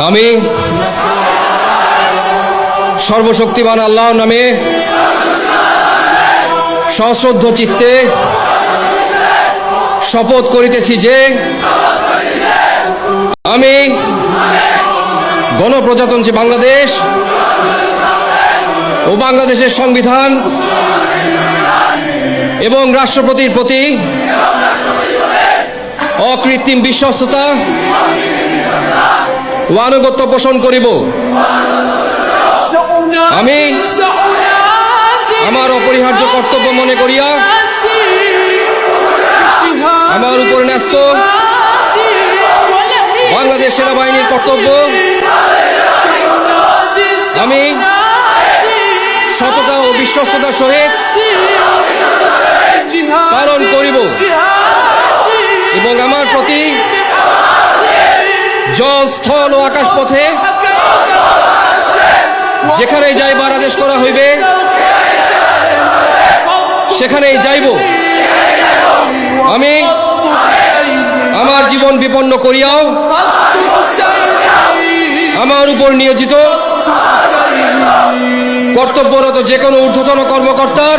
আমি সর্বশক্তিমান আল্লাহ নামে সশ্রদ্ধ চিত্তে শপথ করিতেছি যে আমি গণপ্রজাতন্ত্রী বাংলাদেশ ও বাংলাদেশের সংবিধান এবং রাষ্ট্রপতির প্রতি অকৃত্রিম বিশ্বস্ততা ও আনুগত্য পোষণ করিব। আমি আমার অপরিহার্য কর্তব্য মনে করিয়া আমার উপর ন্যস্ত বাংলাদেশ সেনাবাহিনীর কর্তব্য। আমি সততা ও বিশ্বস্ততার সহিত পালন করিব। এবং আমার প্রতি জল স্থল ও আকাশ পথে যেখানেই যাইবার আদেশ করা হইবে, সেখানেই যাইব। আমি আমার জীবন বিপন্ন করিয়াও আমার উপর নিয়োজিত কর্তব্যরত যে কোনো ঊর্ধ্বতন কর্মকর্তার